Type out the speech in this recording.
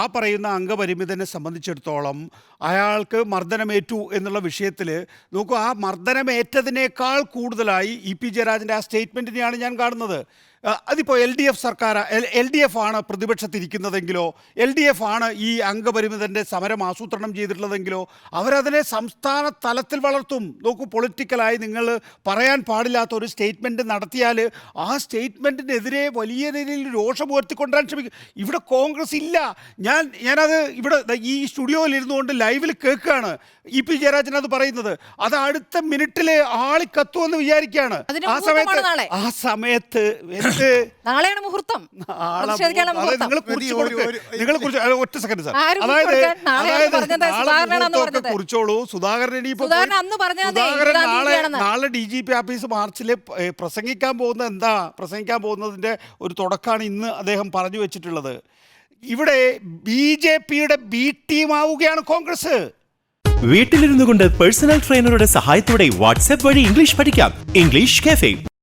ആ പറയുന്ന അംഗപരിമിതനെ സംബന്ധിച്ചിടത്തോളം അയാൾക്ക് മർദ്ദനമേറ്റു എന്നുള്ള വിഷയത്തിൽ നോക്കൂ ആ മർദ്ദനമേറ്റതിനേക്കാൾ കൂടുതലായി ഇ പി ജയരാജന്റെ ആ സ്റ്റേറ്റ്മെന്റിനെയാണ് ഞാൻ കാണുന്നത്. അതിപ്പോൾ എൽ ഡി എഫ് സർക്കാർ എൽ ഡി എഫ് ആണ് പ്രതിപക്ഷത്തിരിക്കുന്നതെങ്കിലോ എൽ ഡി എഫ് ആണ് ഈ അംഗപരിമിതന്റെ സമരം ആസൂത്രണം ചെയ്തിട്ടുള്ളതെങ്കിലോ അവരതിനെ സംസ്ഥാന തലത്തിൽ വളർത്തും. നോക്കൂ പൊളിറ്റിക്കലായി നിങ്ങൾ പറയാൻ പാടില്ലാത്ത ഒരു സ്റ്റേറ്റ്മെന്റ് നടത്തിയാൽ ആ സ്റ്റേറ്റ്മെന്റിനെതിരെ വലിയ രീതിയിൽ രോഷം ഉയർത്തിക്കൊണ്ടുവരാൻ ശ്രമിക്കും. ഇവിടെ കോൺഗ്രസ് ഇല്ല. ഞാൻ ഞാനത് ഇവിടെ ഈ സ്റ്റുഡിയോയിൽ ഇരുന്നുകൊണ്ട് ലൈവിൽ കേൾക്കുകയാണ്. ഇ പി ജയരാജൻ അത് പറയുന്നത്. അത് അടുത്ത മിനിറ്റിൽ ആളിക്കത്തുമെന്ന് വിചാരിക്കുകയാണ്. ആ സമയത്ത് ആ സമയത്ത് എന്ത് നാളെയാണ് മുഹൂർത്തം. പ്രതിഷേധിക്കാനുള്ള മുഹൂർത്തം. നിങ്ങൾ കുറിച്ച് അല്ല, ഒറ്റ സെക്കൻഡ് സാർ ആരും അതായത് കൊടുക്കാൻ നാളെയാണ് പറഞ്ഞത്. നാളെ സുധാകരനാണെന്ന് മുഹൂർത്തമൊക്കെ പറഞ്ഞത്. കുറിച്ചോളൂ. സുധാകരൻ ഇനിയിപ്പോ സുധാകരൻ പോയി- അന്ന് പറഞ്ഞതേ സുധാകരൻ ഇരുപതാം നാളെ തീയതിയാണെന്ന്. നാളെ ഡി ജി പി ഓഫീസ് മാർച്ചിൽ പ്രസംഗിക്കാൻ പോകുന്ന എന്താ? പ്രസംഗിക്കാൻ പോകുന്നതിന്റെ ഒരു തുടക്കമാണ് ഇന്ന് അദ്ദേഹം പറഞ്ഞു വെച്ചിട്ടുള്ളത്. ഇവിടെ ബി ജെ പിയുടെ ബി ടീം ആവുകയാണ് കോൺഗ്രസ്. വീട്ടിലിരുന്നു കൊണ്ട് പേഴ്സണൽ ട്രെയിനറുടെ സഹായത്തോടെ വാട്സ്ആപ്പ് വഴി ഇംഗ്ലീഷ് പഠിക്കാം. English cafe.